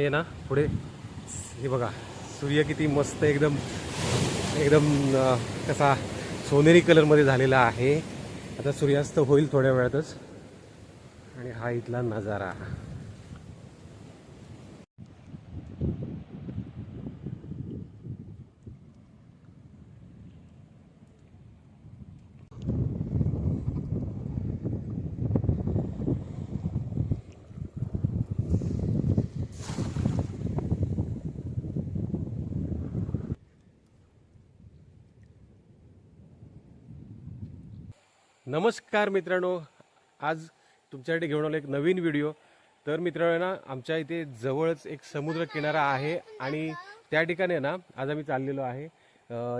आणि ना पुढे. हे बघा सूर्य किती मस्त एकदम एकदम कसा सोनेरी कलरमध्ये झालेला आहे. आता सूर्यास्त होईल थोड्या वेळातच. आणि हा इथला नजारा. नमस्कार मित्रांनो. आज तुमच्यासाठी घेऊन आलो एक नवीन व्हिडिओ. तर मित्रांनो ना आमच्या इथे जवळच एक समुद्र किनारा आहे आणि त्या ठिकाणी आहे ना आज आम्ही चाललेलो आहे.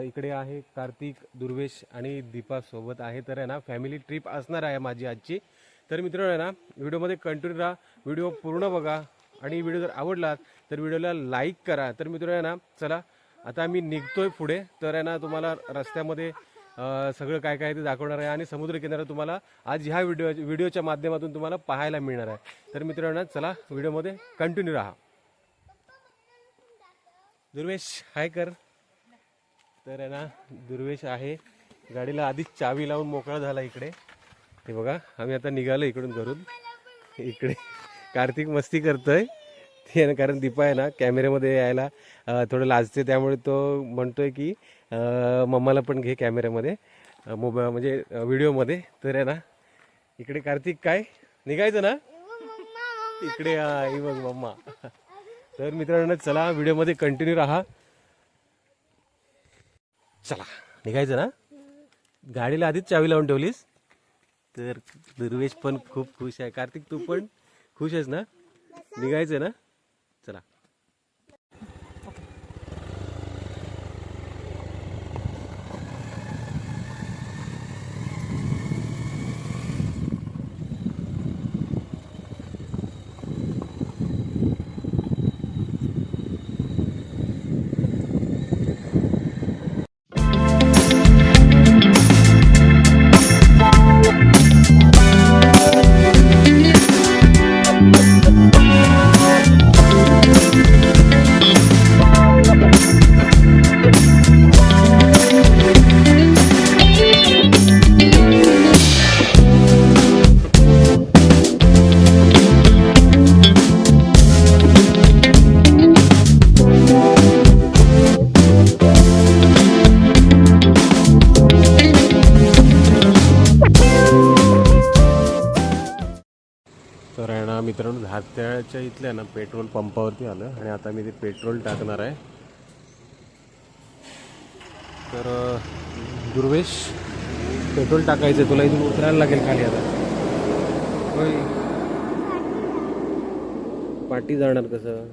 इकडे आहे कार्तिक दुर्वेश आणि दीपासोबत आहे. तर आहे ना फॅमिली ट्रिप असणार आहे माझी आजची. तर मित्रांनो आहे ना व्हिडिओमध्ये कंटिन्यू राहा. व्हिडिओ पूर्ण बघा आणि व्हिडिओ जर आवडला तर व्हिडिओला लाईक करा. तर मित्रांनो आहे ना चला आता आम्ही निघतोय पुढे. तर आहे ना तुम्हाला रस्त्यामध्ये सगळं काय काय ते दाखवणार आहे आणि समुद्रकिनारा तुम्हाला आज ह्या व्हिडिओ व्हिडिओच्या माध्यमातून तुम्हाला पाहायला मिळणार आहे. तर मित्रांनो चला व्हिडिओमध्ये कंटिन्यू राहा. दुर्वेश हाय कर. तर आहे ना दुर्वेश आहे. गाडीला आधीच चावी लावून मोकळा झाला इकडे. हे बघा आम्ही आता निघालो इकडून घरून. इकडे कार्तिक मस्ती करतोय. ते ना कारण दीपा आहे ना कॅमेऱ्यामध्ये यायला थोडं लाजते. त्यामुळे तो म्हणतोय की मम्माला पण घे कॅमेऱ्यामध्ये मोबाईल म्हणजे व्हिडिओमध्ये. तर आहे ना इकडे कार्तिक काय? निघायचं ना? इकडे हा, ही बघ मम्मा. तर मित्रांनो चला व्हिडिओमध्ये कंटिन्यू राहा. चला निघायचं ना? गाडीला आधीच चावी लावून ठेवलीस? तर दुर्वेश पण खूप खुश आहे. कार्तिक तू पण खुश आहेस ना? निघायचं ना? धात्याच्या इथल्या ना पेट्रोल पंपावरती आलं आणि आता मी ते पेट्रोल टाकणार आहे. तर दुर्वेश पेट्रोल टाकायचं तुला इथून उतरायला लागेल खाली आता. होय. पाठी जाणार कसं?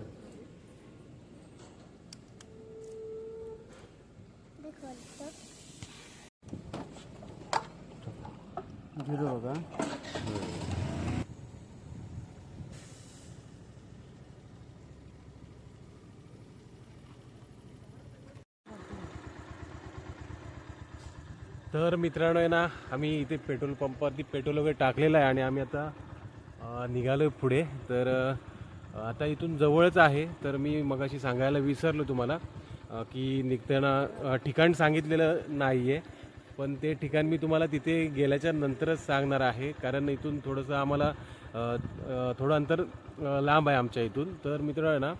झिरो का तर मित्रांनो आहे ना आम्ही इथे पेट्रोल पंपावरती पेट्रोल वगैरे टाकलेलं आहे आणि आम्ही आता निघालो पुढे. तर आता इथून जवळच आहे. तर मी मगाशी सांगायला विसरलो तुम्हाला की निघताना ठिकाण सांगितलेलं नाही आहे पण ते ठिकाण मी तुम्हाला तिथे गेल्याच्या नंतरच सांगणार आहे. कारण इथून थोडंसं आम्हाला थोडं अंतर लांब आहे आमच्या इथून. तर मित्र आहे ना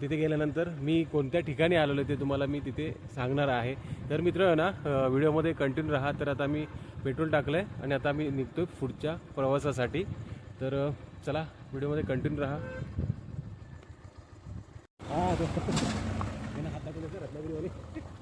तिथे गेल्यानंतर मी कोणत्या ठिकाणी आलेलो ते तुम्हाला मी तिथे सांगणार आहे. तर मित्र ना व्हिडिओमध्ये कंटिन्यू राहा तर आता मी पेट्रोल टाकलं आहे आणि आता मी निघतो आहे पुढच्या प्रवासासाठी. तर चला व्हिडिओमध्ये कंटिन्यू राहा. हा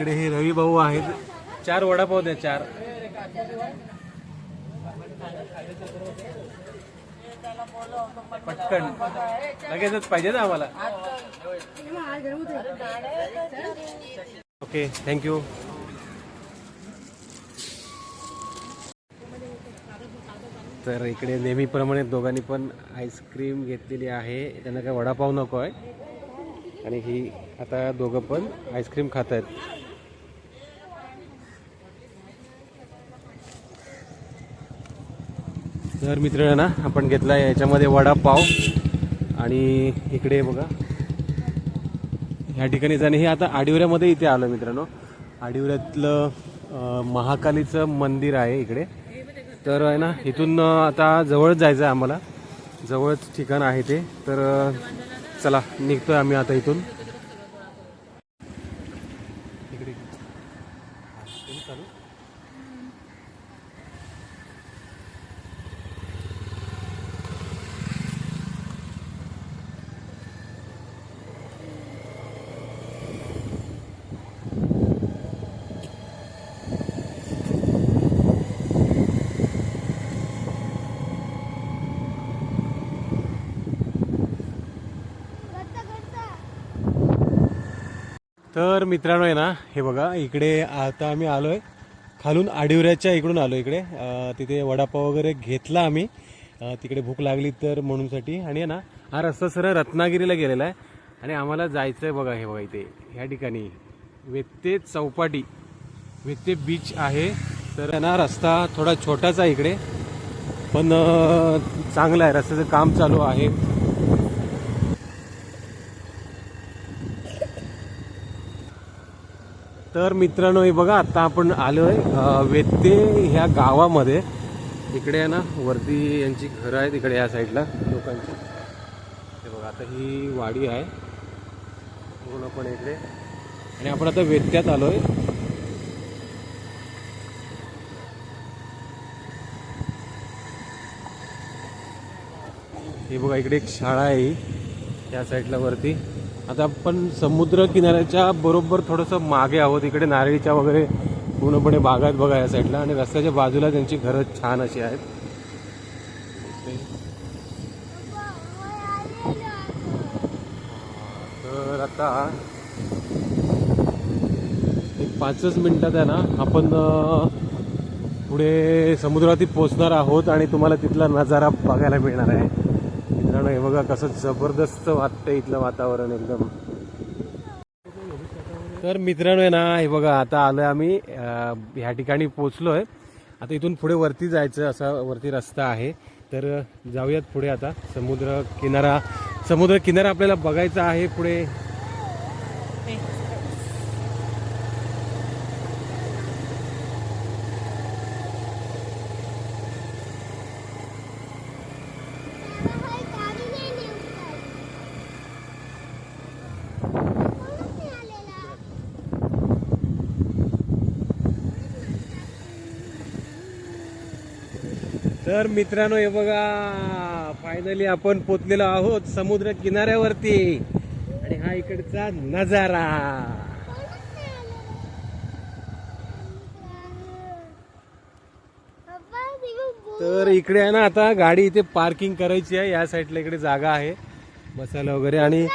इकडे हे रवी भाऊ आहेत. चार वडापाव द्या चार. पटकन. लगेचच पाहिजे ना आम्हाला. ओके थँक्यू तर इकडे नेहमीप्रमाणे दोघांनी पण आईस्क्रीम घेतलेली आहे. त्यांना काय वडापाव नको आहे आणि ही आता दोघं पण आईस्क्रीम खात आहेत तर मित्र ना आपण घेतला याच्यामध्ये वडापाव. आणि इकडे बघा. ह्या ठिकाणी जाणे हे आता आडिवऱ्यामध्ये इथे आलं मित्रांनो. आडिवऱ्यातलं महाकालीचं मंदिर आहे इकडे. तर आहे ना इथून आता जवळच जायचं आहे आम्हाला. जवळच ठिकाण आहे ते. तर चला निघतोय आम्ही आता इथून इकडे चालू तर मित्रांनो आहे ना हे बघा इकडे आता आम्ही आलो आहे खालून आडिवऱ्याच्या इकडून आलो इकडे. तिथे वडापाव वगैरे घेतला आम्ही. तिकडे भूक लागली तर म्हणूनसाठी आणि आहे ना हा रस्ता सरळ रत्नागिरीला गेलेला आहे. आणि आम्हाला जायचं आहे बघा हे बघा इथे ह्या ठिकाणी. वेत्ते चौपाटी वेत्ते बीच आहे. तर आहे ना रस्ता थोडा छोटाच आहे इकडे. पण चांगला आहे. रस्त्याचं काम चालू आहे. तर मित्रांनो हे बघा आता आपण आलोय आहे वेत्ते ह्या गावामध्ये. इकडे आहे ना वरती यांची घरं आहेत इकडे या साईडला लोकांची. हे बघा आता ही वाडी आहे. पूर्णपणे इकडे. आणि आपण आता वेत्यात आलोय. हे बघा इकडे एक शाळा आहे या साईडला वरती. आता आपण समुद्र किनाऱ्याच्या बरोबर थोडंसं मागे आहोत. इकडे नारळीच्या वगैरे पूर्णपणे बागात बघा या साईडला आणि रस्त्याच्या बाजूला त्यांची घरं छान अशी आहेत. तर आता एक पाचच मिनटात आहे ना आपण पुढे समुद्रावरती पोचणार आहोत आणि तुम्हाला तिथला नजारा बघायला मिळणार आहे. कारण हे बघा कसं जबरदस्त वाटतंय इथलं वातावरण एकदम. तर मित्रांनो आहे ना हे बघा आता आलोय आम्ही ह्या ठिकाणी पोचलोय आता इथून पुढे वरती जायचं असा वरती रस्ता आहे. तर जाऊयात पुढे आता समुद्र किनारा. समुद्र किनारा आपल्याला बघायचा आहे पुढे. तर मित्रांनो हे बघा फायनली आपण पोचलेलो आहोत समुद्र किनाऱ्यावरती. आणि हा इकडचा नजारा. तर इकडे आहे ना आता गाडी इथे पार्किंग करायची आहे. या साईडला इकडे जागा आहे बसायला वगैरे. आणि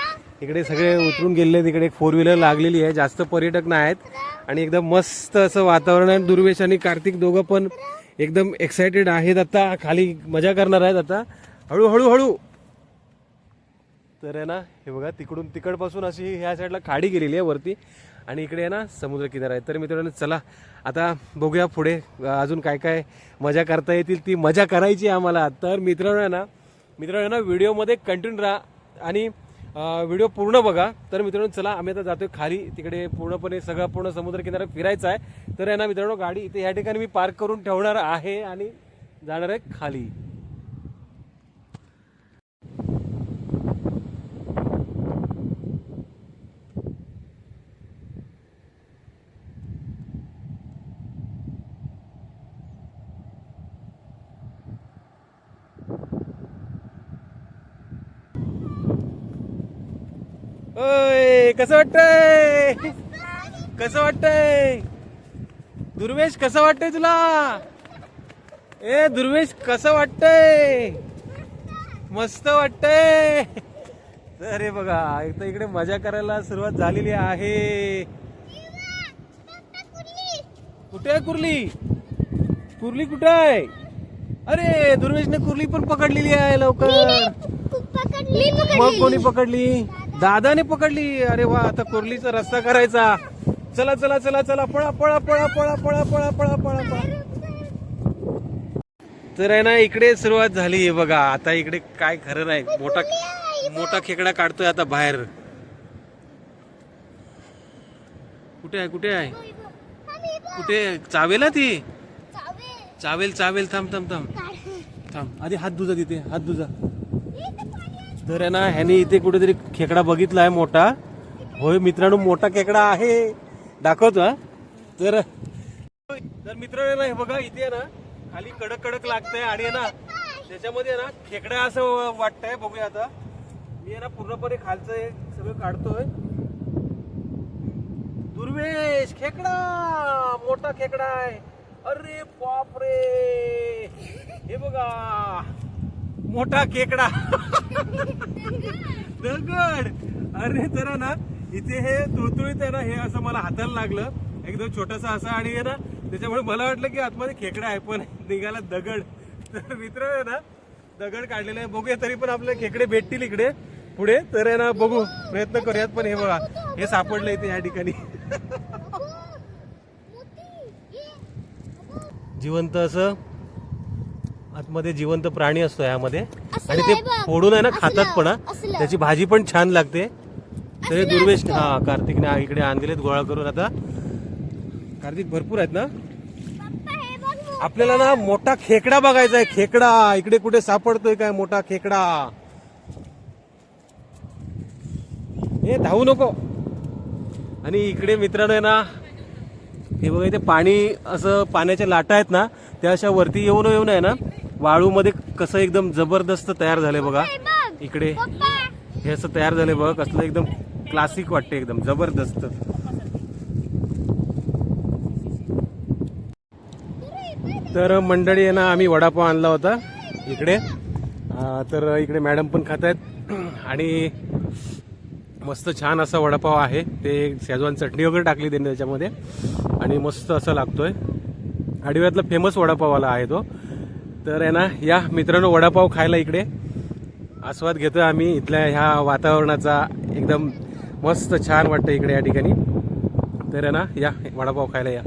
इकडे सगळे उतरून गेलेले तिकडे एक फोर व्हीलर लागलेली आहे. जास्त पर्यटक नाही आहेत. आणि एकदम मस्त असं वातावरण आहे. दुर्वेश आणि कार्तिक दोघं पण एकदम एक्सायटेड आहेत आता खाली मजा करणार आहेत आता. हळूहळू हळू. तर आहे ना हे बघा तिकडून तिकडपासून अशी ह्या साईडला खाडी गेलेली आहे वरती. आणि इकडे आहे ना समुद्र किनारा आहे. तर मित्रांनो चला आता बघूया पुढे अजून काय काय मजा करता येतील ती मजा करायची आहे आम्हाला. तर मित्रांनो आहे ना मित्रांनो आहे ना व्हिडिओमध्ये कंटिन्यू राहा. आणि व्हिडिओ पूर्ण बघा. तर मित्रांनो चला आम्ही आता जातोय खाली. तिकडे पूर्णपणे सगळं पूर्ण समुद्र किनारा फिरायचा आहे. तर यांना ना मित्रांनो गाडी इथे या ठिकाणी मी पार्क करून ठेवणार आहे आणि जाणार आहे खाली. ओय कसं वाटतंय? कसं वाटतंय? दुर्वेश कसं वाटतंय तुला? ए दुर्वेश कसं वाटतंय? मस्त वाटतंय. हे बघा एक तर इकडे मजा करायला सुरुवात झालेली आहे. कुठे आहे कुर्ली? कुर्ली कुठे आहे? अरे दुर्वेशने कुर्ली पण पकडलेली आहे लवकर. मग कोणी पकडली? दादाने पकडली. अरे वा आता कुर्लीचा रस्ता करायचा. चला चला चला चला पळा पळा पळा पळा पळा पळा पळा पळा पळा. तर आहे ना इकडे सुरुवात झाली बघा. आता इकडे काय खरं नाही. मोठा मोठा खेकडा काढतोय आता बाहेर. कुठे आहे कुठे आहे? कुठे? चावेल ना ती? चावेल. चावेल थांब थांब थांब. थांब. आधी हात दुजा तिथे हात दुजा. तर आहे ना ह्याने इथे कुठेतरी खेकडा बघितला आहे मोठा. होय मित्रांनो मोठा खेकडा आहे. दाखवतो हा. तर तर मित्रांनो हे बघा इथे आहे ना खाली कडक कडक लागतंय आणि ना त्याच्यामध्ये आहे ना खेकडा असं वाटतंय. बघूया आता. मी आहे ना पूर्णपणे खालचं हे सगळं काढतोय. दुर्वेश खेकडा! मोठा खेकडा आहे. अरे बापरे! हे बघा. मोठा खेकडा दगड. अरे तर ना इथे हे तुळतुळीत आहे ना हे असं मला हाताला लागलं. एकदम छोटस असं आणि आहे ना त्याच्यामुळे मला वाटलं की आतमध्ये खेकडा आहे पण निघाला दगड. तर मित्र आहे ना दगड काढलेला आहे. बघूया तरी पण आपल्याला खेकडे भेटतील इकडे. पुढे तर आहे ना बघू प्रयत्न करूयात पण हे बघा हे सापडलं इथे या ठिकाणी. जिवंत असं. आतमध्ये जिवंत प्राणी असतो यामध्ये आणि ते फोडून आहे ना खातात पण हा. त्याची भाजी पण छान लागते. तर हे दुर्वेश हा कार्तिकने इकडे आणलेत गोळा करून आता. कार्तिक भरपूर आहेत ना? आपल्याला ना मोठा खेकडा बघायचा आहे खेकडा. इकडे कुठे सापडतोय काय मोठा खेकडा? हे धावू नको. आणि इकडे मित्रांनो आहे ना हे बघा इथे पाणी असं पाण्याच्या लाटा आहेत ना त्या अशा वरती येऊन येऊन आहे ना वाळूमध्ये कसं एकदम जबरदस्त तयार झालंय बघा. इकडे. हे असं तयार झालंय बघा कसलं एकदम क्लासिक वाटते एकदम जबरदस्त. तर मंडळी आहे ना आम्ही वडापाव आणला होता इकडे. तर इकडे मॅडम पण खात आहेत आणि मस्त छान असा वडापाव आहे. ते शेजवान चटणी वगैरे टाकली त्यांनी त्याच्यामध्ये. आणि मस्त असं लागतोय. आडिव्यातला फेमस वडापाववाला आहे तो. तर आहे ना या मित्रांनो वडापाव खायला इकडे. आस्वाद घेतो आम्ही इथल्या ह्या वातावरणाचा एकदम मस्त छान वाटतं इकडे या ठिकाणी. तर आहे ना या वडापाव खायला या.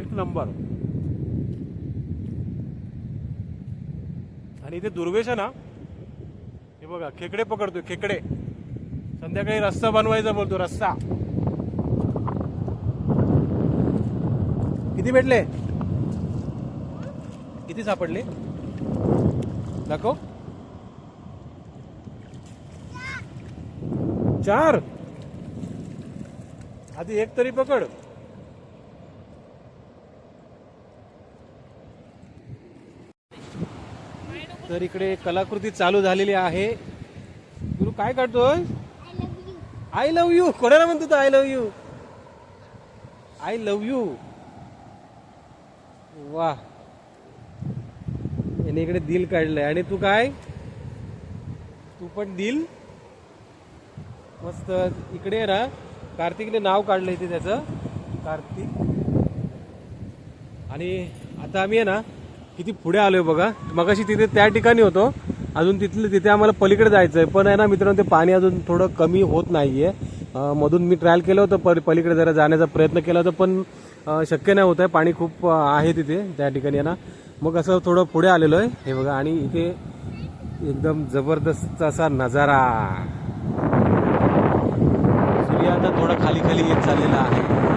एक नंबर. आणि इथे दुर्वेश आहे ना हे बघा खेकडे पकडतोय खेकडे. संध्याकाळी रस्ता बनवायचा बोलतो रस्ता किती भेटले? किती सापडले? दाखव. चार. आधी एक तरी पकड. तर इकडे कलाकृती चालू झालेली आहे. गुरु काय काढतोय आय लव्ह यू कोणाला म्हणतो तो I love you I love you वा याने इकडे दिल काढलंय. आणि तू काय? तू पण दिल? मस्त. इकडे आहे ना. कार्तिकने नाव काढलं इथे त्याचं. कार्तिक. आणि आता आम्ही आहे ना किती पुढे आलोय बघा. मगाशी तिथे त्या ठिकाणी होतो. अजून तिथले तिथे आम्हाला पलीकडे जायचं आहे पण आहे ना मित्रांनो ते पाणी अजून थोडं कमी होत नाही आहे मधून मी ट्रायल केलं होतं पर पलीकडे जरा जाण्याचा प्रयत्न केला होता पण शक्य नाही होत आहे. पाणी खूप आहे तिथे त्या ठिकाणी आहे ना. मग असं थोडं पुढे आलेलो आहे. हे बघा आणि इथे एकदम जबरदस्त असा नजारा. सूर्य आता थोडा खाली खाली येत चाललेला आहे.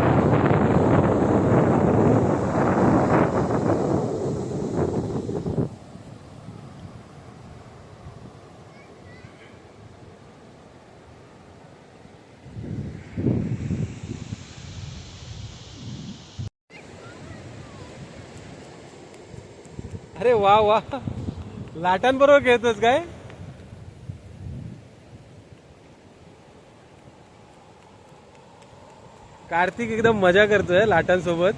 अरे वा वा. लाटांबरोबर खेळतोस काय? कार्तिक एकदम मजा करतोय लाटांसोबत.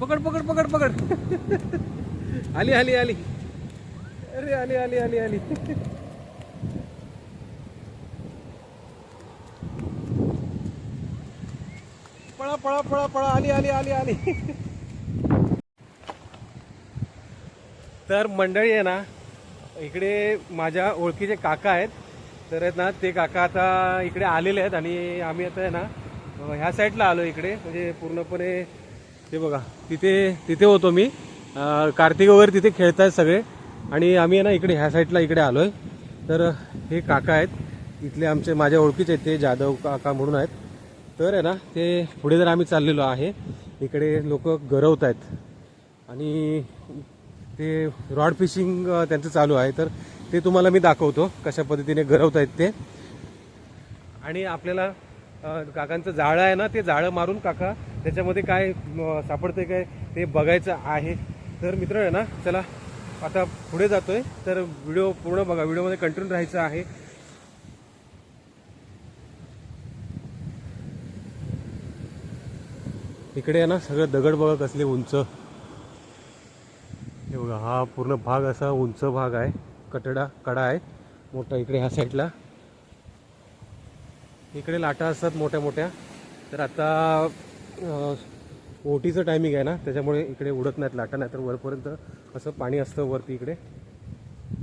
पकड पकड पकड पकड. आली आली आली. अरे आली आली आली आली. पळा पळा पळा आली आली आली आली. तर मंडळी आहे ना इकडे माझ्या ओळखीचे काका आहेत. तर आहेत ना ते काका आता इकडे आलेले आहेत आणि आम्ही आता आहे ना ह्या साईडला आलो इकडे. म्हणजे पूर्णपणे ते बघा तिथे तिथे होतो मी. कार्तिक वगैरे तिथे खेळत आहेत सगळे. आणि आम्ही आहे ना इकडे ह्या साईडला इकडे आलोय. तर हे काका आहेत. इथले आमचे माझ्या ओळखीचे आहेत ते जाधव काका म्हणून आहेत. तर आहे ना ते पुढे जर आम्ही चाललेलो आहे इकडे लोक गरवत आहेत. आणि ते रॉड फिशिंग त्यांचं चालू आहे. तर ते तुम्हाला मी दाखवतो कशा पद्धतीने गरवत आहेत ते. आणि आपल्याला काकांचं जाळं आहे ना ते जाळं मारून काका त्याच्यामध्ये काय सापडते काय ते बघायचं आहे. तर मित्र आहे ना चला आता पुढे जातोय. तर व्हिडिओ पूर्ण बघा. व्हिडिओमध्ये कंटिन्यू राहायचं आहे. इकडे आहे ना सगळं दगड बघा कसले उंच. हे बघा हा पूर्ण भाग असा उंच भाग आहे. कटडा कडा आहे. मोठा इकडे ह्या साईडला. इकडे लाटा असतात मोठ्या मोठ्या. तर आता ओटीचं टायमिंग आहे ना त्याच्यामुळे इकडे उडत नाहीत लाटा नाही तर वरपर्यंत असं पाणी असतं वरती इकडे.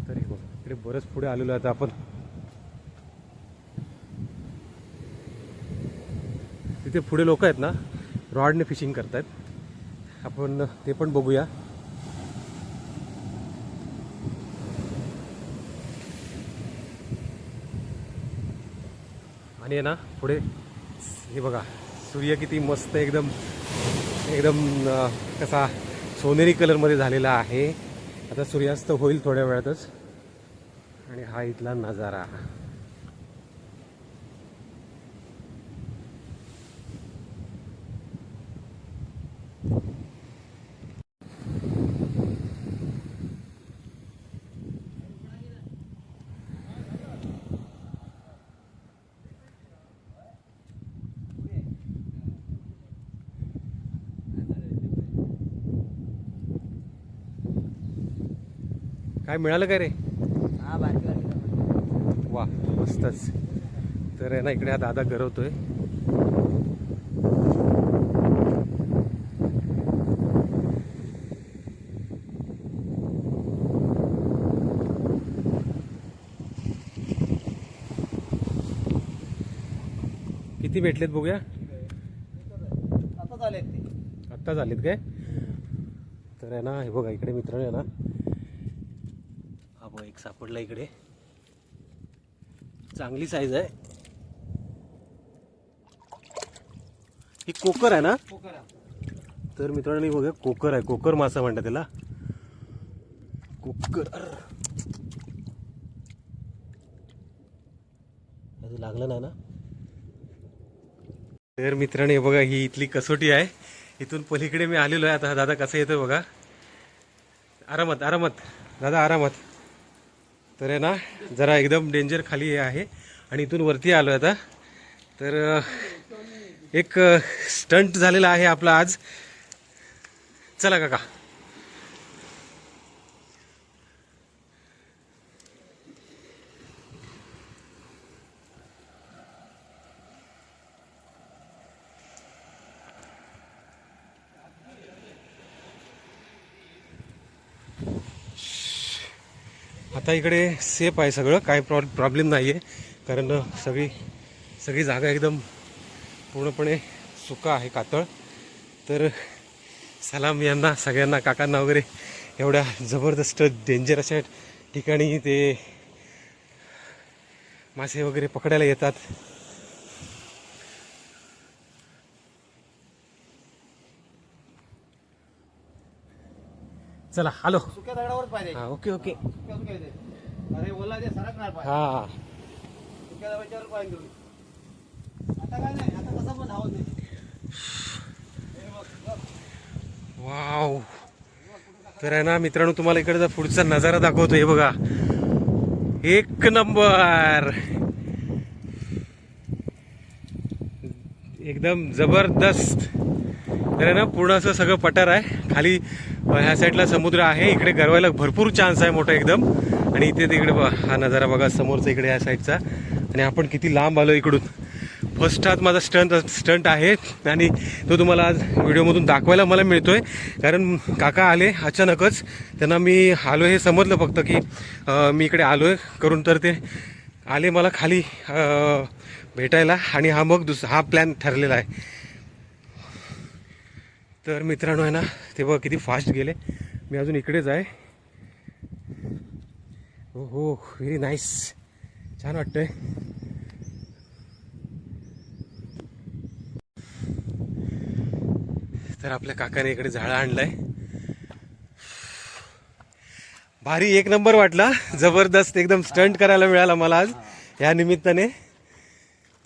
तर हे बघ इकडे बरंच पुढे आलेलो आहे आता आपण. तिथे पुढे लोक आहेत ना रॉडने फिशिंग करतायत. आपण ते पण बघूया. आणि आहे ना पुढे हे बघा सूर्य किती मस्त एकदम एकदम कसा सोनेरी कलरमध्ये झालेला आहे. आता सूर्यास्त होईल थोड्या वेळातच. आणि हा इथला नजारा. काय मिळालं काय रे? हा बारकी बारकी वा मस्तच. तर आहे ना इकडे हा दादा गरवतोय किती भेटलेत बघूया? आता झालेत काय? तर आहे ना हे बघा इकडे मित्र आहे ना एक सापडला इकडे. चांगली साईज आहे. ही कोकर आहे ना? तर मित्रांनी बघा कोकर आहे. कोकर मासा म्हणतात त्याला. कोकर. अजून लागलं नाही ना? तर मित्रांनी हे बघा ही इथली कसोटी आहे. इथून पलीकडे मी आलेलो आहे. आता दादा कसं येतोय बघा? आरामात आरामात. दादा आरामात. तर आहे ना जरा एकदम डेंजर खाली आहे. आणि इथून वरती आलो आता. तर एक स्टंट झालेला आहे आपला आज. चला काका. आता इकडे सेफ आहे सगळं काय प्रॉ प्रॉब्लेम नाही आहे कारण सगळी सगळी जागा एकदम पूर्णपणे सुका आहे कातळ. तर सलाम यांना सगळ्यांना काकांना वगैरे एवढ्या जबरदस्त डेंजर अशा ठिकाणी ते मासे वगैरे पकडायला येतात. चला सुक्या पाहिजे. हा ओके ओके. सुक्या सुक्या इथे. अरे ओला ते सरकणार पाहिजे. हा. सुक्या दगडाच्यावर पाहिजे तुम्ही. आता काय नाही आता कसं पण धावत वाव. तर आहे ना मित्रांनो तुम्हाला इकडचा पुढचा नजारा दाखवतो हे बघा. एक नंबर. एकदम जबरदस्त. तर आहे ना पूर्ण असं सगळं पठार आहे. खाली ह्या साईडला समुद्र आहे. इकडे गरवायला भरपूर चान्स आहे मोठा एकदम. आणि इथे तिकडे बघा, हा नजारा बघा समोरचा इकडे या साईडचा. आणि आपण किती लांब आलो इकडून. फर्स्ट हात माझा स्टंट स्टंट आहे. आणि तो तुम्हाला आज व्हिडिओमधून दाखवायला मला मिळतो आहे कारण काका आले अचानकच. त्यांना मी आलो हे समजलं फक्त की मी इकडे आलोय करून. तर ते आले मला खाली भेटायला. आणि हा मग दुस हा प्लॅन ठरलेला आहे. तर मित्रांनो आहे ना ते बघा किती फास्ट गेले. मी अजून इकडेच आहे. हो हो व्हेरी नाईस छान वाटतंय. तर आपल्या काकाने इकडे झाडं आणलंय. भारी एक नंबर वाटला. जबरदस्त एकदम स्टंट करायला मिळाला मला आज या निमित्ताने.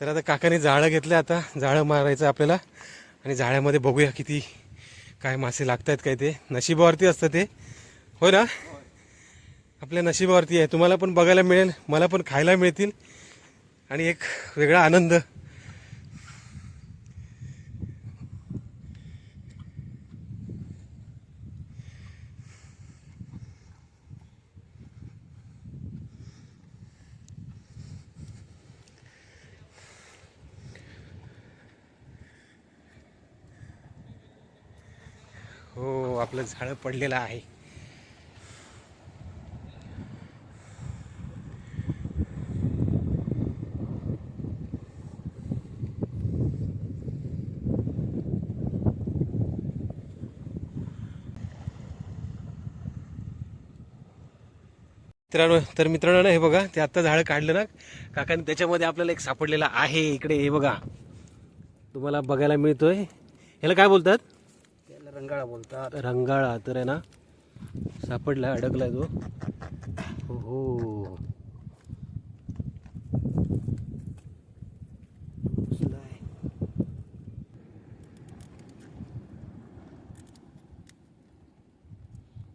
तर आता काकाने जाळं घेतलं आता. जाळं मारायचं आपल्याला. आणि जाळ्यामध्ये बघूया किती काय मासे लागत आहेत काय ते? नशिबावरती असतं ते. हो ना? आपल्या नशिबावरती आहे. तुम्हाला पण बघायला मिळेल मला पण खायला मिळतील. आणि एक वेगळा आनंद हो आपलं झाडं पडलेलं आहे. मित्रांनो तर मित्रांनो ना हे बघा ते आत्ता झाडं काढलं ना काकाने त्याच्यामध्ये आपल्याला एक सापडलेला आहे. इकडे हे बघा. तुम्हाला बघायला मिळतोय. ह्याला काय बोलतात? रंगाळा बोलतात. रंगाळा तर आहे ना सापडला अडकलाय तो. हो हो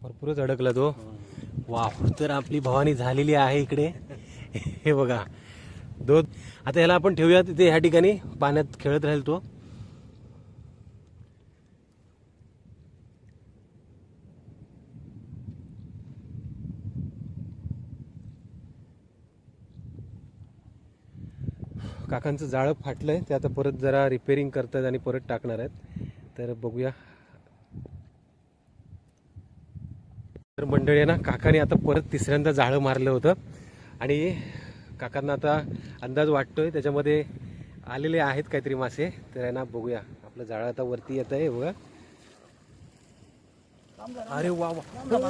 भरपूरच अडकला तो. वाव तर आपली भवानी झालेली आहे इकडे. हे बघा. दोन आता ह्याला आपण ठेवूया तिथे ह्या ठिकाणी. पाण्यात खेळत राहील तो. काकांचं जाळं फाटलंय. ते आता परत जरा रिपेअरिंग करतात आणि परत टाकणार आहेत. तर बघूया. तर मंडळी आहे ना काकाने आता परत तिसऱ्यांदा जाळं मारलं होतं. आणि काकांना आता अंदाज वाटतोय त्याच्यामध्ये आलेले आहेत काहीतरी मासे. तर आहे ना बघूया. आपलं जाळं आता वरती येत आहे बघा. अरे वा वा.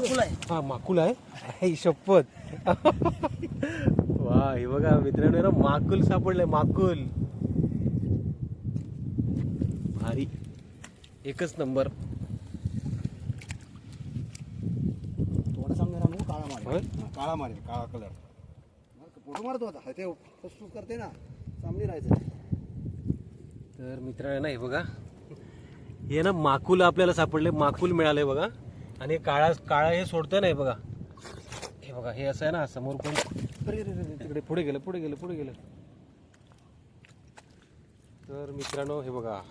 हा माकुल आहे. शपथ. वा हे बघा मित्रांनो ना माकुल सापडलंय माकुल. भारी. एकच नंबर. काळा? हा, काळा काळा कलर फोटो मारतो आता. ते फुसफुस करते ना सामने राहायचं. तर मित्रांनो ना हे बघा. हे ना माकुल आपल्याला सापडले माकुल मिळाले बघा. आणि काळा काळा हे सोडतंय ना हे बघा. हे बघा हे असं आहे ना समोर कोण? अरे अरे, अरे, तिकडे पुढे गेलं पुढे गेलं पुढे गेलं. तर मित्रांनो हे बघा.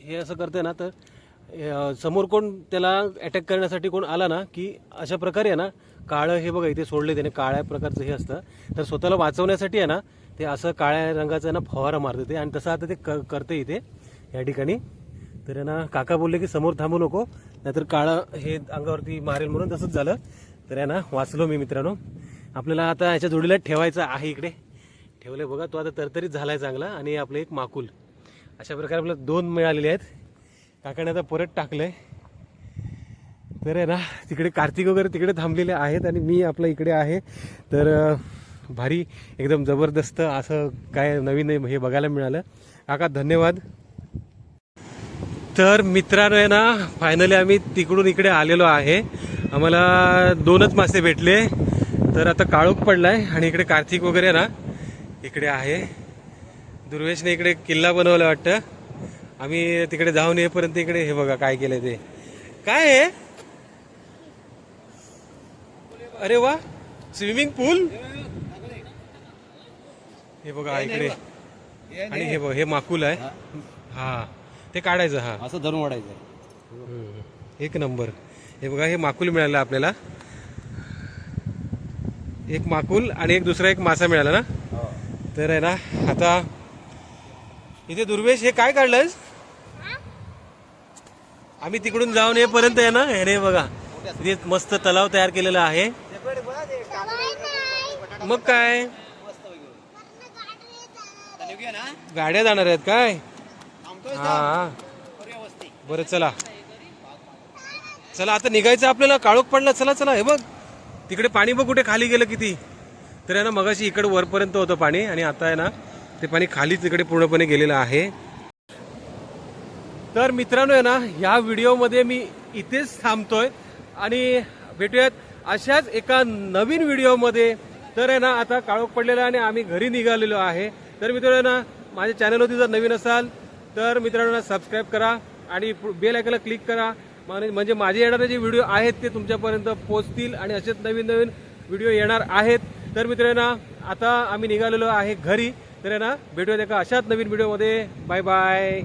हे असं करते ना तर हे, अं, समोर कोण त्याला अटॅक करण्यासाठी कोण आला ना की अशा प्रकारे आहे ना काळं हे बघा इथे सोडले त्याने काळ्या प्रकारचं हे असतं. तर स्वतःला वाचवण्यासाठी आहे ना ते असं काळ्या रंगाचं आहे ना फवारा मारते ते आणि तसं आता ते क करते इथे या ठिकाणी. तर आहे ना काका बोलले की समोर थांबू नको नाहीतर काळं हे अंगावरती मारेल म्हणून तसंच झालं. तर आहे ना वाचलो मी मित्रांनो. आपल्याला आता याच्या जोडीला ठेवायचं आहे इकडे. ठेवले बघा तो आता तरतरीत झालाय चांगला आणि आपलं एक माकुल. अशा प्रकारे आपल्याला दोन मिळालेले आहेत. काकाने आता परत टाकलंय. तर आहे ना तिकडे कार्तिक वगैरे तिकडे थांबलेले आहेत आणि मी आपलं इकडे आहे. तर भारी एकदम जबरदस्त असं काय नवीन हे बघायला मिळालं. काका धन्यवाद. तर मित्रांनो आहे ना फायनली आम्ही तिकडून इकडे आलेलो आहे. आम्हाला दोनच मासे भेटले. तर आता काळोख पडलाय आणि इकडे कार्तिक वगैरे ना इकडे आहे. दुर्वेशने इकडे किल्ला बनवला वाटतं. आम्ही तिकडे जाऊन येईपर्यंत इकडे हे बघा काय केलंय ते. काय आहे अरे वा स्विमिंग पूल? हे बघा इकडे. आणि हे बघ हे माकुल आहे. हा. ते काढायचं हा. असं धरून वाढायचं. एक नंबर. हे बघा हे माकुल मिळालं आपल्याला. एक माकुल आणि एक दुसरा एक मासा मिळाला ना? तर आहे ना आता इथे दुर्वेश हे काय काढलंयस? आम्ही तिकडून जाऊन येईपर्यंत आहे ना हे बघा इथे मस्त तलाव तयार केलेला आहे. मग काय? गाड्या जाणार आहेत काय? हा. बरं चला. चला आता निघायचं आपल्याला काळोख पडला चला चला हे बघ. तिकडे पाणी बघ कुठे खाली गेलं किती. तर आहे ना मगाशी इकडे वरपर्यंत होतं पाणी आणि आता आहे ना ते पाणी खाली तिकडे पूर्णपणे गेलेलं आहे. तर मित्रांनो आहे ना ह्या व्हिडिओमध्ये मी इथेच थांबतोय आणि भेटूयात अशाच एका नवीन व्हिडिओमध्ये. तर आहे ना आता काळोख पडलेला आहे आणि आम्ही घरी निघालेलो आहे. तर मित्रांनो ना माझ्या चॅनलवरती जर नवीन असाल तर मित्रांनो सबस्क्राईब करा आणि बेल आयकॉनला क्लिक करा. म्हणजे म्हणजे माझे येणारे जे व्हिडिओ आहेत ते तुमच्यापर्यंत पोहोचतील आणि असेच नवीन नवीन व्हिडिओ येणार आहेत. तर मित्रांनो आता आम्ही निघालेलो आहे घरी. तर ना भेटूयात एका अशाच नवीन व्हिडिओमध्ये. Bye bye